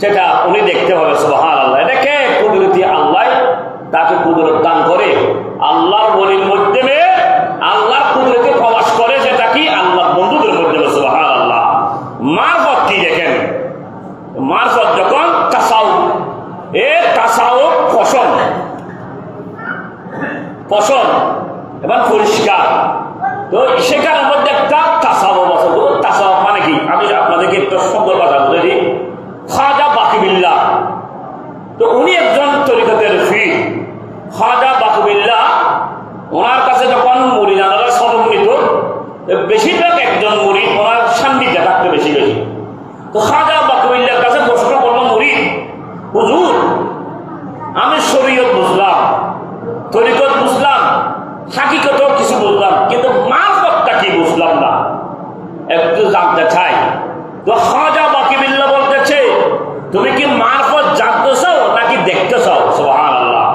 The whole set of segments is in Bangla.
সেটা উনি দেখতে হবে সুবাহান আল্লাহ এটা কে? কুদরতি আল্লাহ। তাকে কুদরত দান করে আল্লাহর বলির মাধ্যমে আল্লাহর কুদরতে প্রবাস করে সেটা কি? আল্লাহর বন্ধুদের মাধ্যমে সুবাহান আল্লাহ মারফত কি দেখেন? মারফত যখন তাসাউ এ তাসাউ ফসল। ফসল, এবার পরিষ্কার। তো সেখানের মধ্যে একটা তাসাও বসত তাসাও মানে কি আমি আপনাদেরকে একটু সুন্দর কথা বলে দিই খাজা বাকিবিল্লা তো উনি একজন তরিকতের ফি খাজা বাকিবিল্লা ওনার কাছে যখন মুরিদানারা সমন্বিত বেশিরভাগ একজন মুড়ি ওনার সান্নিধ্যে থাকতো বেশি বেশি। তো খাজা বাকিবিল্লার কাছে প্রশ্ন করল মুড়ি হুজুর, আমি শরীয়ত বুঝলাম, তরিকত বুঝলাম হাকিকত কিছু বুঝলাম, কিন্তু মারফতটা কি বুঝলাম না? একটু জানতে চাই। তো খাজা বাকি বিল্লা বলতেছে, তুমি কি মারফত জানতে চাও নাকি দেখতে চাও সোহান আল্লাহ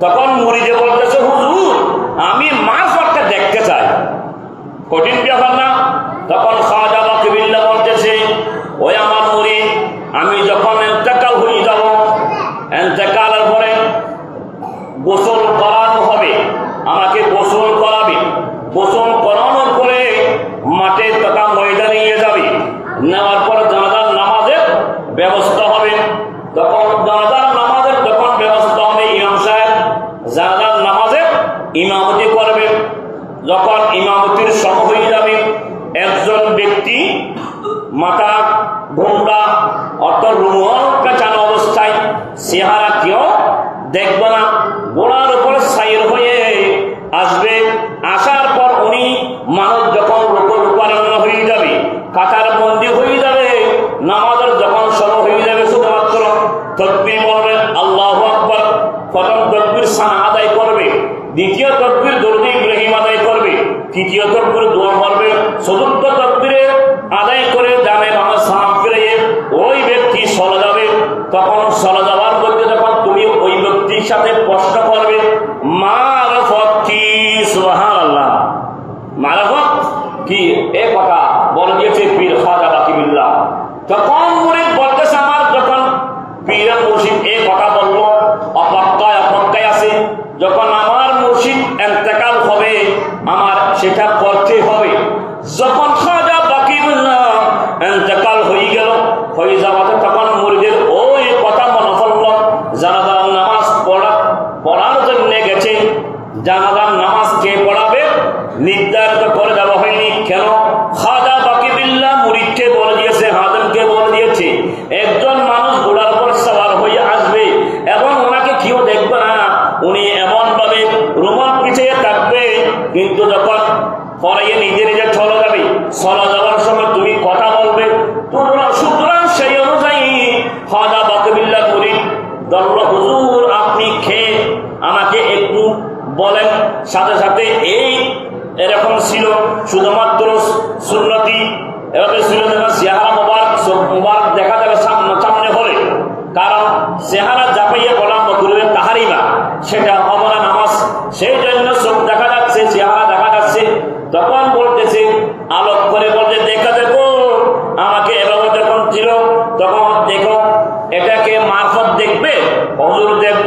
তখন মুড়িদে বলতেছে, হুজুর, আমি মারফতটা দেখতে চাই। কঠিন ব্যাপার না। তখন খাজা বাকি বিল্লা বলতেছে, ওই আমার মুড়ি আমি যখন এন্তেকাল হয়ে যাব এন্তেকালের পরে গোসল করানো হবে। আমাকে গোসল করাবে। গোসল করানোর পরে মাঠে তথা ময়দানে নিয়ে যাবে। নেওয়ার ইমামতি করবে। যখন ইমামতির সম হয়ে যাবে, একজন ব্যক্তি মাথা ঘুমটা, অর্থাৎ রুমল কাঁচানো অবস্থায় চেহারা কেউ দেখবে না। গোড়ার উপর সাইর হয়ে আসবে। আসার পর উনি মানুষ যখন রূপ রূপারণ্য হয়ে যাবে, কাতার বন্দি হয়ে যাবে, নামাজের যখন সম হয়ে যাবে, শুধুমাত্র তকবির বলবে আল্লাহ আকবর। প্রথম তকবির সানা আদায় দ্বিতীয় তকবির দর্দি ইব্রাহিম আদায় করবে। তৃতীয় তকবির দোয়া করবে চতুর্থ তকবিরে আদায় করে জানে আমার সালাম ফিরে ওই ব্যক্তি চলে যাবে। তখন চলে যাওয়ার মধ্যে যখন তুমি ওই ব্যক্তির সাথে প্রশ্ন করবে, মারফত কি? সুহান আল্লাহ মারফত কি? এ কথা বলে দিয়েছে পীর খাজা বাকিবিল্লাহ। তখন মুরিদ বলতেছে আমার যখন পীর মুর্শিদ এ কথা বলল অপক্কায় অপক্কায় আছে যখন আমার মুর্শিদ এন্তেকাল হবে আমার সেটা করতে হবে। যখন খাজা বাকিবুল্লাহ এন্তেকাল হয়ে গেল, হয়ে যাওয়াতে তখন মুরিদের ওই কথা মনে পড়ল, জানাজার নামাজ পড়া পড়ার জন্য গেছে। জানাজার নামাজ কে পড়াবে? নির্ধারিত করে দেওয়া হয়নি। কেন? খাজা বাকিবিল্লাহ মুরিদকে বলে দিয়েছে, হাজমকে বলে দিয়েছে, একজন মানুষ ঘোড়ার উপর সবার হয়ে আসবে এবং ওনাকে কেউ দেখবে না। উনি এমন ভাবে রুমাল পিছিয়ে কিন্তু যখন পরে নিজে নিজে চলে যাবে, চলে যাওয়ার সময় তুমি কথা বলবে, তোমরা সুতরাং সেই অনুযায়ী খাজা বাকিবিল্লাহ করি দল্ল হুজুর, আপনি খেয়ে আমাকে একটু বলেন। সাথে সাথে এই এরকম ছিল শুধুমাত্র সুন্নতি। এভাবে ছিল যেমন চেহারা মোবারক মোবারক দেখা যাবে সামনে সামনে হলে। কারণ চেহারা জাপাইয়ে বলা মকুরের তাহারি না সেটা তখন বলতেছি, আলোক করে বলতে, দেখা, দেখো, আমাকে এভাবে যখন ছিল, তখন দেখো, এটাকে মারফত দেখবে হজুর দেখব